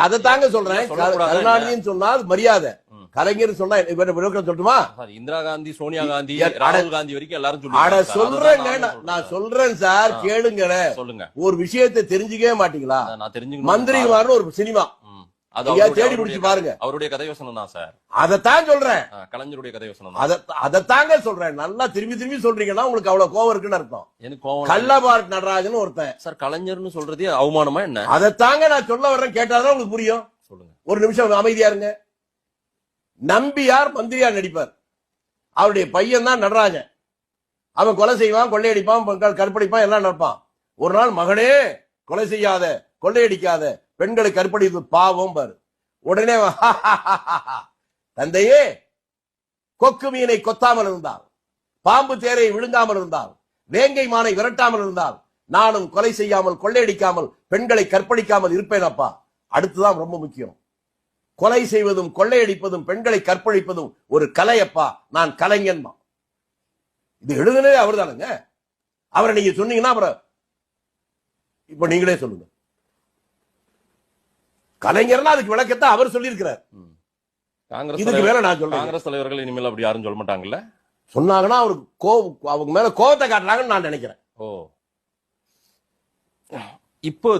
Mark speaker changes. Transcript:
Speaker 1: அதை தாங்க சொல்றேன் கருணாநிதினு சொன்னா அது மரியாதை. கலைஞர் சொன்னா விளக்கம் சொல்லட்டுமா
Speaker 2: இந்திரா காந்தி சோனியா காந்தி ராகுல் காந்தி வரைக்கும் எல்லாரும் சார்.
Speaker 1: சொல்றேங்க நான்
Speaker 2: சொல்றேன்.
Speaker 1: சார்
Speaker 2: ஆ.
Speaker 1: கேளுங்களேன்
Speaker 2: சொல்லுங்க
Speaker 1: ஒரு விஷயத்தை தெரிஞ்சுக்கவே மாட்டீங்களா
Speaker 2: நான் தெரிஞ்சுக்கணும்
Speaker 1: மந்திரிகுமார்னு ஒரு சினிமா தேடி பிடிச்சு பாருங்க.
Speaker 2: அவருடைய கதை யோசனை தான் சார்.
Speaker 1: அதைத்தான் சொல்றேன்.
Speaker 2: கலைஞருடைய கதை யோசனை
Speaker 1: அத அதைத்தாங்க சொல்றேன். நல்லா திரும்பி திரும்பி சொல்றீங்கன்னா உங்களுக்கு அவ்வளவு கோவம் இருக்குன்னு அர்த்தம்.
Speaker 2: எனக்கு கோவம்.
Speaker 1: கள்ளபாட் நடராஜன் ஒருத்தன்.
Speaker 2: சார் கலைஞர்னு சொல்றதே அவமானமா என்ன?
Speaker 1: அதைத்தாங்க நான் சொல்ல வர்றேன். கேட்டாதான் உங்களுக்கு புரியும்.
Speaker 2: சொல்லுங்க.
Speaker 1: ஒரு நிமிஷம் அமைதியா இருங்க. நம்பியார் மந்திரியா நடிப்பார். அவருடைய பையன் தான் நடராஜன். அவன் கொலை செய்வான் கொள்ளையடிப்பான் கற்பழிப்பான் எல்லாம் நடப்பான். ஒரு நாள் மகனே கொலை செய்யாத கொள்ளையடிக்காத பெண்களை கற்பழிப்பு பாவம் பாரு. உடனே தந்தையே கொக்கு மீனை கொத்தாமல் இருந்தால் பாம்பு தேரை விழுங்காமல் இருந்தால் வேங்கை மானை விரட்டாமல் இருந்தால் நானும் கொலை செய்யாமல் கொள்ளையடிக்காமல் பெண்களை கற்பழிக்காமல் இருப்பேன் அப்பா. அடுத்துதான் ரொம்ப முக்கியம். கொலை செய்வதும் கொள்ளையடிப்பதும் பெண்களை கற்பழிப்பதும் ஒரு கலையப்பா நான் கலைஞன்மா இது எழுதுனதே அவர் தானுங்க அவரை நீங்க சொன்னீங்கன்னா அப்புறம் இப்ப நீங்களே சொல்லுங்க. கலைஞர்னா அதுக்கு விளக்கத்தை அவர் சொல்லியிருக்கிறார்.
Speaker 2: காங்கிரஸ்
Speaker 1: இதுக்கு மேல நான் சொல்றேன்.
Speaker 2: காங்கிரஸ் தலைவர்கள் இனிமேல் அப்படி யாரும் சொல்ல மாட்டாங்கல்ல?
Speaker 1: சொன்னாங்கன்னா அவருக்கு கோவம் அவங்க மேல கோவத்தை காட்டுறாங்கன்னு நான் நினைக்கிறேன்.
Speaker 2: ஓ. இப்போ